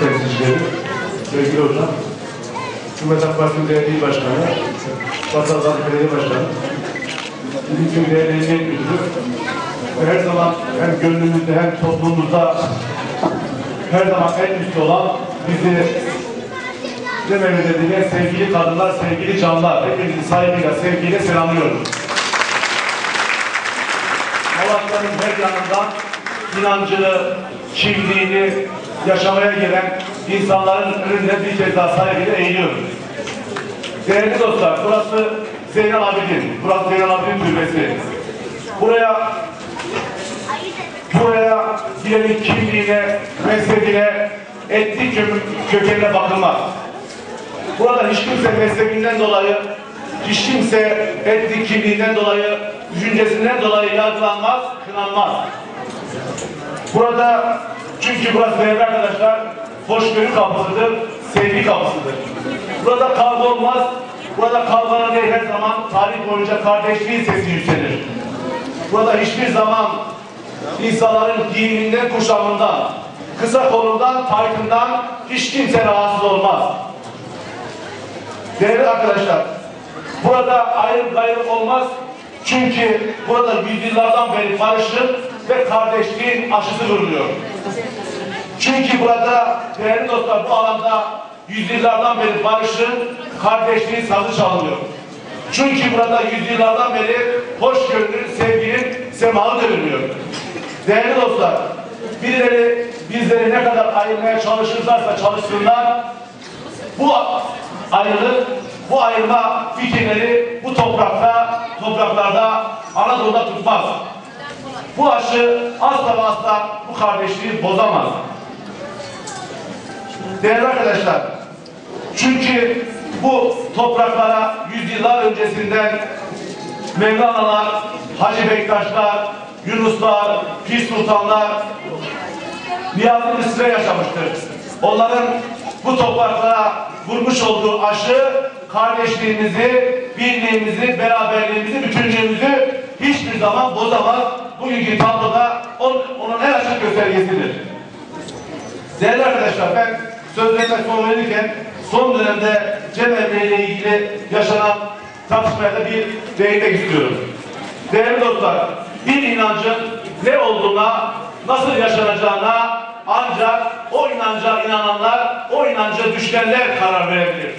temsilcileri, sevgili hocam, Cumhuriyet Halk Partisi Belediye Başkanı, Vatandaş Belediye Başkanı, Değerli Emniyet Müdürü ve her zaman hem gönlümüzde hem toplumumuzda her zaman en üstte olan bizi Cemevle dediğine sevgili kadınlar, sevgili canlar, hepinizi saygıyla, sevgiyle selamlıyorum. Malatya'nın her yanından inancını, kimliğini yaşamaya gelen insanların önünde bir kez daha saygıyla eğiliyorum. Değerli dostlar, burası Zeynel Abidin, burası Zeynel Abidin Türbesi. Buraya buraya girenin kimliğine, mezhebine, etnik kö- kökenine bakılmaz. Burada hiç kimse mezhebinden dolayı, hiç kimse etnik kimliğinden dolayı, düşüncesinden dolayı yargılanmaz, kınanmaz. Burada çünkü burası değerli arkadaşlar hoşgörü kapısıdır, sevgi kapısıdır. Burada kavga olmaz, burada kavgalar değil her zaman tarih boyunca kardeşliğin sesi yükselir. Burada hiçbir zaman insanların giyiminden, kuşamından, kısa kolundan, taytından hiç kimse rahatsız olmaz. Değerli arkadaşlar, burada ayrım gayrım olmaz. Çünkü burada yüzyıllardan beri barışın ve kardeşliğin aşısı vuruluyor. Çünkü burada değerli dostlar bu alanda yüzyıllardan beri barışın, kardeşliğin sazı çalınıyor. Çünkü burada yüzyıllardan beri hoşgörünün, sevginin semağı dönülüyor. Değerli dostlar, birileri bizleri ne kadar ayırmaya çalışırlarsa çalışsınlar, bu ayrılık, bu ayırma fikirleri bu toprakta, topraklarda, Anadolu'da tutmaz. Bu aşı asla ve asla bu kardeşliği bozamaz. Değerli arkadaşlar, çünkü bu topraklara yüzyıllar öncesinden Mevlana'lar, Hacı Bektaşlar, Yunuslar, Pir Sultanlar, Niyazi Mısır'a yaşamıştır. Onların bu topraklara vurmuş olduğu aşı kardeşliğimizi, birliğimizi, beraberliğimizi, bütünlüğümüzü hiçbir zaman bozamaz. Bugünkü tabloda onun, onun en açık göstergesidir. Değerli arkadaşlar ben sözlerime son verirken son dönemde Cemevi ile ilgili yaşanan tartışmaya bir değinmek istiyorum. Değerli dostlar, bir inancın ne olduğuna, nasıl yaşanacağına ancak o inanca inananlar, o inanca düşenler karar verebilir.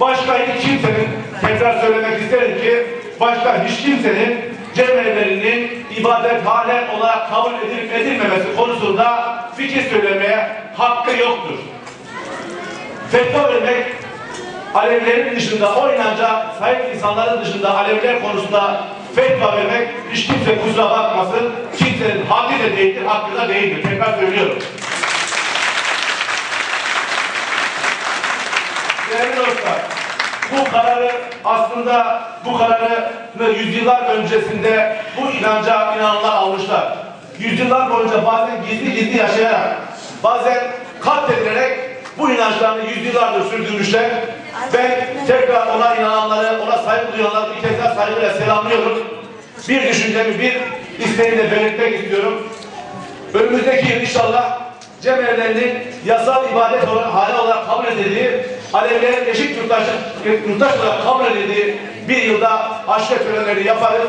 Başka hiç kimsenin, tekrar söylemek isterim ki, başka hiç kimsenin cemevlerinin ibadethane olarak kabul edilip edilmemesi konusunda fikir söylemeye hakkı yoktur. Fetva vermek Alevilerin dışında o inanca sahip insanların dışında Aleviler konusunda fetva vermek hiç kimse kusura bakmasın. Kimsenin hakkı da değildir, hakkı da değildir. Tekrar söylüyorum. Değerli dostlar, bu kararı aslında bu kararı yüzyıllar öncesinde bu inanca inananlar almışlar. Yüzyıllar boyunca bazen gizli gizli yaşayarak, bazen katledilerek bu inançlarını yüzyıllardır sürdürmüşler. Ben tekrar ona inananları, ona saygı duyanları bir kez daha saygıyla selamlıyorum. Bir düşüncemi, bir isteğimi de belirtmek istiyorum. Önümüzdeki yıl inşallah cemevlerinin yasal ibadet olarak, hale olarak kabul edildiği, Alevilerin eşit yurttaş, yurttaş olarak kabul edildiği bir yılda aşure törenleri yaparız.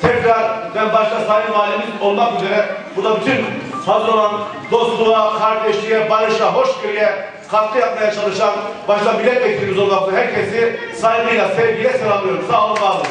Tekrar ben başta Sayın Valimiz olmak üzere bu da bütün hazır olan dostluğa, kardeşliğe, barışa, hoşgörüye katkı yapmaya çalışan başta milletvekilimiz olmak üzere herkesi saygıyla, sevgiyle selamlıyorum. Sağ olun, var olun.